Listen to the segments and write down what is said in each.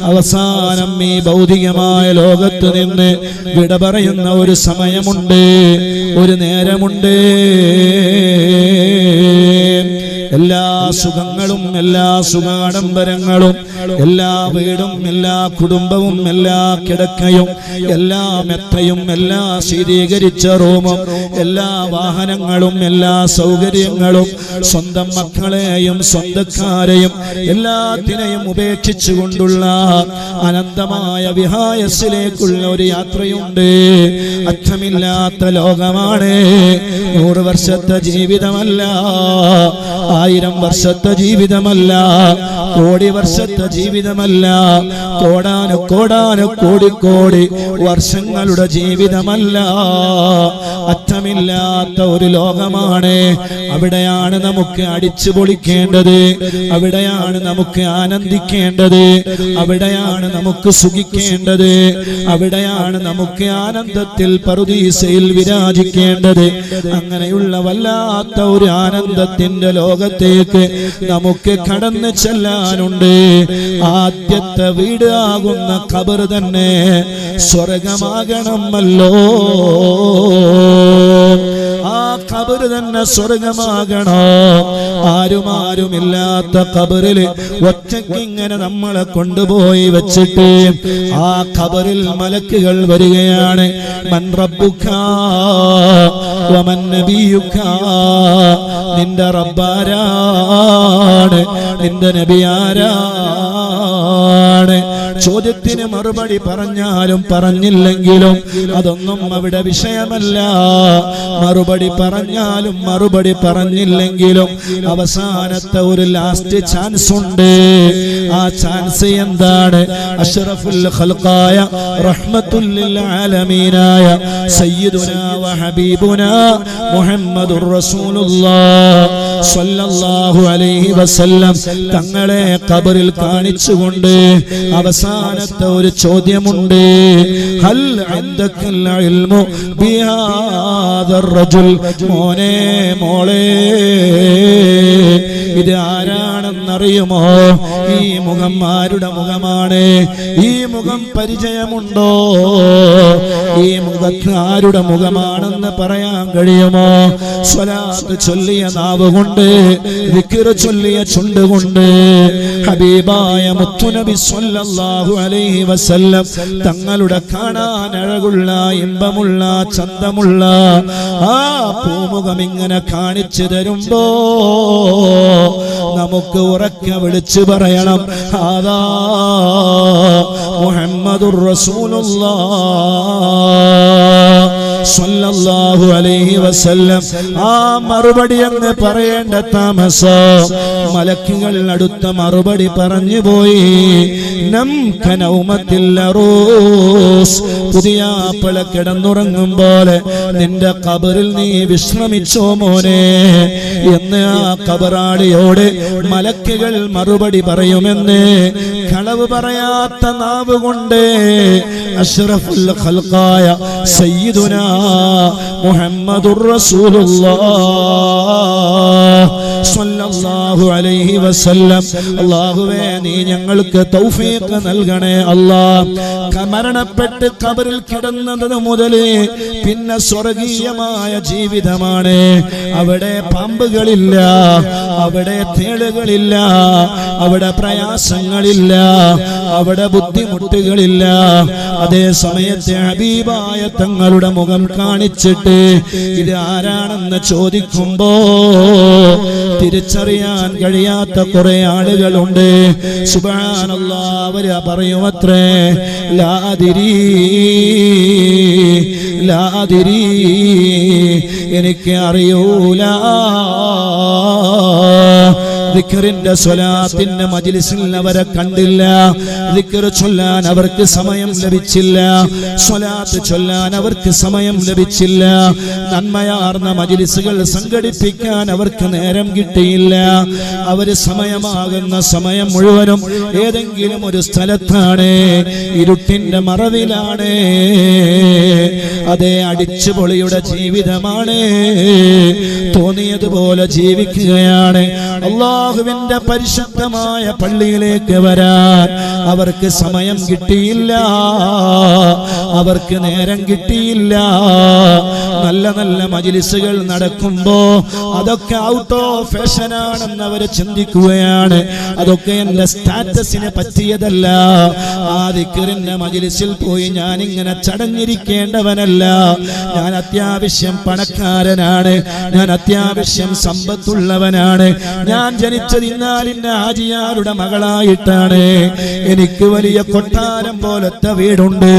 അവസാനം ഈ ഭൗതികമായ ലോകത്ത് നിന്ന് വിട പറയുന്ന ഒരു സമയമുണ്ട്. ഒരു നേരമുണ്ട്. എല്ലാ സുഖങ്ങളും എല്ലാ സുഖാഡംബരങ്ങളും എല്ലാ വീടും എല്ലാ കുടുംബവും എല്ലാ കിടക്കയും എല്ലാ മെത്തയും എല്ലാ ശീതീകരിച്ച റൂമും എല്ലാ വാഹനങ്ങളും എല്ലാ സൗകര്യങ്ങളും സ്വന്തം മക്കളെയും സ്വന്തക്കാരെയും എല്ലാത്തിനെയും ഉപേക്ഷിച്ചുകൊണ്ടുള്ള അനന്തമായ വിഹായസിലേക്കുള്ള ഒരു യാത്രയുണ്ട്. അർത്ഥമില്ലാത്ത ലോകമാണ്. നൂറ് വർഷത്തെ ജീവിതമല്ല. ആയിരം വർഷത്തെ ജീവിതമല്ല കോടി വർഷത്തെ ജീവിതമല്ല കോടാനു കോടാനു കോടി കോടി വർഷങ്ങളുടെ ജീവിതമല്ല. അറ്റമില്ലാത്ത ഒരു ലോകമാണ്. അവിടെയാണ് നമുക്ക് അടിച്ചു പൊളിക്കേണ്ടത്. അവിടെയാണ് നമുക്ക് ആനന്ദിക്കേണ്ടത്. അവിടെയാണ് നമുക്ക് സുഖിക്കേണ്ടത്. അവിടെയാണ് നമുക്ക് ആനന്ദത്തിൽ പറുദീസയിൽ വിരാജിക്കേണ്ടത്. അങ്ങനെയുള്ള വല്ലാത്ത ഒരു ആനന്ദത്തിന്റെ ലോകത്തേക്ക് നമുക്ക് കടന്നു ചെല്ലാനുണ്ട്. ആദ്യത്തെ വീട് ആകുന്ന കബർ തന്നെ സ്വർഗമാകണമല്ലോ. ആ കബറ് തന്നെ സ്വർഗമാകണോ? ആരും ആരുമില്ലാത്ത കബറിൽ ഒറ്റയ്ക്ക് ഇങ്ങനെ നമ്മളെ കൊണ്ടുപോയി വെച്ചിട്ട് ആ കബറിൽ മലക്കുകൾ വരികയാണ്. മൻ റബ്ബുക വമൻ നബിയുക നിന്റെ റബ്ബാരാണ് നിന്റെ നബിയാരാ ചോദ്യത്തിന് മറുപടി പറഞ്ഞാലും പറഞ്ഞില്ലെങ്കിലും അതൊന്നും അവിടെ വിഷയമല്ല. മറുപടി പറഞ്ഞാലും മറുപടി പറഞ്ഞില്ലെങ്കിലും അവസാനത്തെ ഒരു ലാസ്റ്റ് ചാൻസ് ഉണ്ട്. ആ ചാൻസ് എന്താണ്? അഷ്റഫുൽ ഖൽഖായ റഹ്മത്തുൽ ആലമീനായ സയ്യിദുനാ വ ഹബീബുനാ മുഹമ്മദുർ റസൂലുള്ളാഹ് സ്വല്ലല്ലാഹു അലൈഹി വസല്ലം തങ്ങളെ ഖബറിൽ കാണിച്ചുകൊണ്ട് അവസാനത്തെ ഒരു ചോദ്യമുണ്ട്. ഹൽ അൻദക്കൽ ഇൽമു ബിഹാദർ റജുൽ? മോനെ മോളെ ഇത് ആരാണെന്നറിയുമോ? ഈ മുഖം ആരുടെ മുഖമാണ്? ഈ മുഖം പരിചയമുണ്ടോ? ഈ മുഖത്ത് ആരുടെ മുഖമാണെന്ന് പറയാൻ കഴിയുമോ? സ്വലാത്ത് ചൊല്ലിയ നാവ് കൊണ്ട് വിക്കിറ് ചൊല്ലിയ ചുണ്ടുകൊണ്ട് ഹബീബായ മുത്തുനബി സ്വല്ലല്ലാഹു അലൈഹി വസല്ലം തങ്ങളുടെ കാണാൻ അഴകുള്ള ഇമ്പമുള്ള ചന്തമുള്ള ആ പൂമുഖം ഇങ്ങനെ കാണിച്ചു തരുമ്പോ നമുക്ക് ഉറക്കെ വിളിച്ചു പറയണം. ആദാ മുഹമ്മദുർ റസൂലുള്ളാഹ് സ്വല്ലല്ലാഹു അലൈഹി വസല്ലം. ആ മറുപടി എന്ന് പറയേണ്ട താമസം? മലക്കുകൾ അടുത്ത മറുപടി പറഞ്ഞു പോയി. പുതിയ ആപ്പിള കിടന്നുറങ്ങും പോലെ നിന്റെ കബറിൽ നീ വിശ്രമിച്ചോ മോനെ? എന്ന് ആ കബറാളിയോട് മലക്കുകൾ മറുപടി പറയുമെന്ന് കളവ് പറയാത്ത നാവ് കൊണ്ട് അഷ്റഫുൽ ഖൽഖായ സയ്യിദുനാ മുഹമ്മദുർ റസൂലുള്ളാഹ് സ്വല്ലല്ലാഹു അലൈഹി വസല്ലം. അല്ലാഹുവേ നീ ഞങ്ങൾക്ക് തൗഫീഖ് നൽകണേ അല്ലാ. മരണപ്പെട്ട് കബറിൽ കിടന്നതു മുതൽ പിന്നെ സ്വർഗീയമായ ജീവിതമാണ്. അവിടെ പാമ്പുകളില്ല അവിടെ തേളുകളില്ല അവിടെ പ്രയാസങ്ങളില്ല അവിടെ ബുദ്ധിമുട്ടുകളില്ല. അതേ സമയത്തെ ഹബീബായ തങ്ങളുടെ മുഖം കാണിച്ചിട്ട് ഇത് ആരാണെന്ന് ചോദിക്കുമ്പോ തിരിച്ചറിയാൻ കഴിയാത്ത കുറെ ആളുകളുണ്ട്. അവർ പറയുമത്രേ ലാതിരി ലാതിരി എനിക്ക് അറിയൂല. ദിക്കറിന്റെ സ്വലാത്തിന്റെ മജിലിസിൽ അവരെ കണ്ടില്ല. ദിക്കർ ചൊല്ലാൻ അവർക്ക് സമയം ലഭിച്ചില്ല. സ്വലാത്ത് ചൊല്ലാൻ അവർക്ക് സമയം ലഭിച്ചില്ല. നന്മയാർന്ന മജിലിസുകൾ സംഘടിപ്പിക്കാൻ അവർക്ക് നേരം കിട്ടിയില്ല. അവർ സമയമാകുന്ന സമയം മുഴുവനും ഏതെങ്കിലും ഒരു സ്ഥലത്താണ് ഇരുട്ടിന്റെ മറവിലാണ്. അതേ അടിച്ചുപൊളിയുടെ ജീവിതമാണ്. തോന്നിയതുപോലെ ജീവിക്കുകയാണ്. അള്ളാഹു അള്ളാഹുവിന്റെ പരിശുദ്ധമായ പള്ളിയിലേക്ക് വരാൻ അവർക്ക് സമയം കിട്ടിയില്ല. അവർക്ക് നേരം കിട്ടിയില്ല. നല്ല നല്ല മജിലിസുകൾ നടക്കുമ്പോ അതൊക്കെ ഔട്ട് ഓഫ് ഫാഷനാണെന്ന് അവർ ചിന്തിക്കുകയാണ്. അതൊക്കെ എന്റെ സ്റ്റാറ്റസിനെ പറ്റിയതല്ല. ആ മജിലിസിൽ പോയി ഞാൻ ഇങ്ങനെ ചടഞ്ഞിരിക്കേണ്ടവനല്ല. ഞാൻ അത്യാവശ്യം പണക്കാരനാണ്. ഞാൻ അത്യാവശ്യം സമ്പത്തുള്ളവനാണ്. ഞാൻ ജനിച്ചത് ഇന്നാലിന്റെ ആജിയാരുടെ മകളായിട്ടാണ്. എനിക്ക് വലിയ കൊട്ടാരം പോലത്തെ വീടുണ്ട്.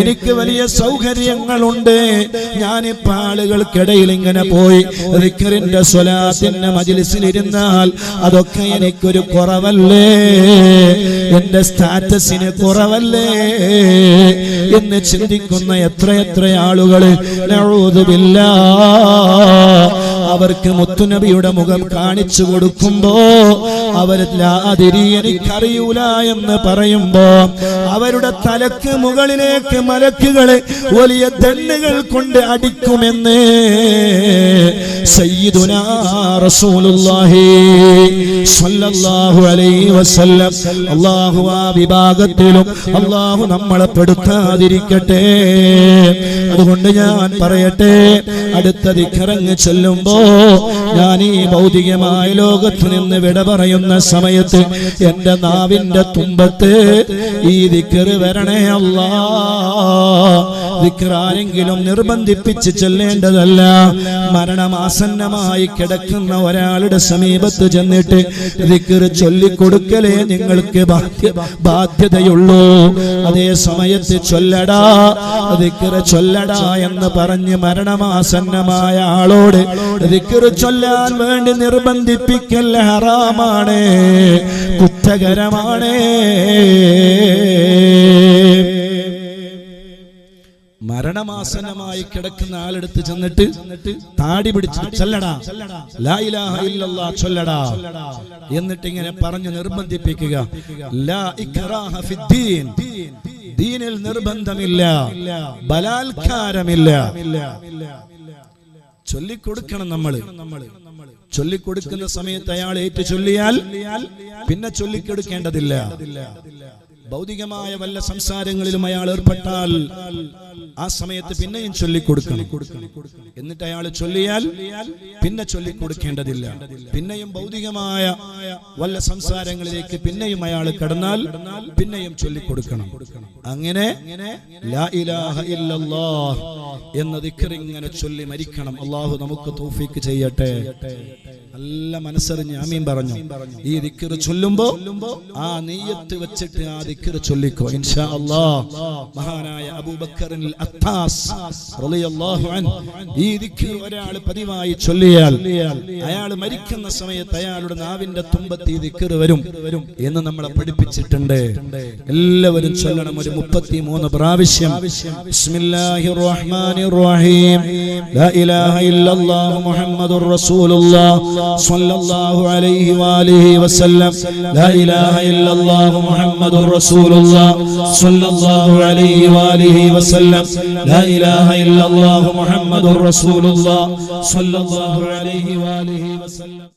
എനിക്ക് വലിയ സൗകര്യങ്ങളുണ്ട്. ഞാനിപ്പോ ആളുകൾക്കിടയിൽ ഇങ്ങനെ പോയി റിക്കറിന്റെ സ്വലാത്തിന്റെ മജിലിസിലിരുന്നാൽ അതൊക്കെ എനിക്കൊരു കുറവല്ലേ? എന്റെ സ്റ്റാറ്റസിന് കുറവല്ലേ? എന്ന് ചിന്തിക്കുന്ന എത്രയെത്ര ആളുകൾ നഊദുബില്ലാ. അവർക്ക് മുത്തുനബിയുടെ മുഖം കാണിച്ചു കൊടുക്കുമ്പോ അവരില്ലാതിരി ലാതിരി എനിക്കറിയൂല എന്ന് പറയുമ്പോ അവരുടെ തലക്ക് മുകളിലേക്ക് മലക്കുകളെ വലിയ ദണ്ണുകൾ കൊണ്ട് അടിക്കുമെന്ന് സയ്യിദുനാ റസൂലുള്ളാഹി അലൈഹി വസല്ലം. വിഭാഗത്തിലും നമ്മളെ പെടുത്താതിരിക്കട്ടെ. അതുകൊണ്ട് ഞാൻ പറയട്ടെ അടുത്ത ദിക്കറങ്ങ് ചെല്ലുമ്പോ ഞാൻ ഈ ഭൗതികമായ ലോകത്ത് നിന്ന് വിട പറയുന്ന സമയത്ത് എന്റെ നാവിന്റെ തുമ്പത്ത് ഈ ദിക്കറ് വരണേ അല്ലാ. ദിക്കർ ആരെങ്കിലും നിർബന്ധിപ്പിച്ച് ചെല്ലേണ്ടതല്ല. മരണമാസന്നമായി കിടക്കുന്ന ഒരാളുടെ സമീപത്ത് ചെന്നിട്ട് ദിക്കർ ചൊല്ലിക്കൊടുക്കലേ നിങ്ങൾക്ക് ബാധ്യ ബാധ്യതയുള്ളൂ. അതേ സമയത്ത് ചൊല്ലടാ ദിക്കർ ചൊല്ലടാ എന്ന് പറഞ്ഞ് മരണമാസന്നമായ ആളോട് ദിക്കർ ചൊല്ലാൻ വേണ്ടി നിർബന്ധിപ്പിക്കൽ ഹറാമാണ് കുറ്റകരമാണ്. മരണമാസനമായി കിടക്കുന്ന ആളെടുത്ത് ചെന്നിട്ട് താടി പിടിച്ചു ചൊല്ലടാ ഇല്ലല്ലാ ചൊല്ലടാ എന്നിട്ട് ഇങ്ങനെ പറഞ്ഞ് നിർബന്ധിപ്പിക്കുക. ലാ ഇക്റാഹ ഫിദ്ദീൻ ദീനിൽ നിർബന്ധമില്ല ബലാത്കാരമില്ല. ചൊല്ലിക്കൊടുക്കണം നമ്മൾ. ചൊല്ലിക്കൊടുക്കുന്ന സമയത്ത് അയാൾ ഏറ്റു ചൊല്ലിയാൽ പിന്നെ ചൊല്ലിക്കൊടുക്കേണ്ടതില്ല. ഭൗതികമായ വല്ല സംസാരങ്ങളിലും അയാൾ ഏർപ്പെട്ടാൽ ആ സമയത്ത് പിന്നെയും ചൊല്ലിക്കൊടുക്കണം. എന്നിട്ട് അയാൾ ചൊല്ലിയാൽ പിന്നെ ചൊല്ലിക്കൊടുക്കേണ്ടതില്ല. പിന്നെയും ഭൗതികമായ വല്ല സംസാരങ്ങളിലേക്ക് പിന്നെയും അയാൾ കടന്നാൽ പിന്നെയും ചൊല്ലിക്കൊടുക്കണം. അങ്ങനെ ലാ ഇലാഹ ഇല്ലല്ലാഹ് എന്ന ദിക്ർ ഇങ്ങനെ ചൊല്ലി മരിക്കണം. അള്ളാഹു നമുക്ക് തോഫിക്ക് ചെയ്യട്ടെ. നല്ല മനസ്സറിഞ്ഞ് ആമീൻ പറഞ്ഞു. ഈ ദിക്കർ ചൊല്ലുമ്പോ ആ നെയ്യത്ത് വെച്ചിട്ട് ആ ദിക്കർ ചൊല്ലിക്കോ. ഇൻഷാ അല്ലാ മഹാനായ അബൂബക്കറിൽ അത്താസ് റളിയല്ലാഹു അൻ ഈ ദിക്കർ ഒരാൾ പതിവായി ചൊല്ലിയാൽ അയാൾ മരിക്കുന്ന സമയത്ത് അയാളുടെ നാവിന്റെ തുമ്പത്ത് ഈ ദിക്കർ വരും എന്ന് നമ്മളെ പഠിപ്പിച്ചിട്ടുണ്ട്. എല്ലാവരും ചൊല്ലണം ഒരു മുപ്പത്തി മൂന്ന് പ്രാവശ്യം. ബിസ്മില്ലാഹിർ റഹ്മാനിർ റഹീം ലാ ഇലാഹ ഇല്ലല്ലാഹു മുഹമ്മദുർ റസൂലുള്ളാഹ് സ്വല്ലല്ലാഹു അലൈഹി വാലിഹി വസല്ലം. ലാ ഇലാഹ ഇല്ലല്ലാഹു മുഹമ്മദുർ റസൂലുള്ളാഹ് സ്വല്ലല്ലാഹു അലൈഹി വാലിഹി വസല്ലം ലാ ഇലാഹ ഇല്ലല്ലാഹു മുഹമ്മദുർ റസൂലുള്ളാഹ് സ്വല്ലല്ലാഹു അലൈഹി വാലിഹി വസല്ലം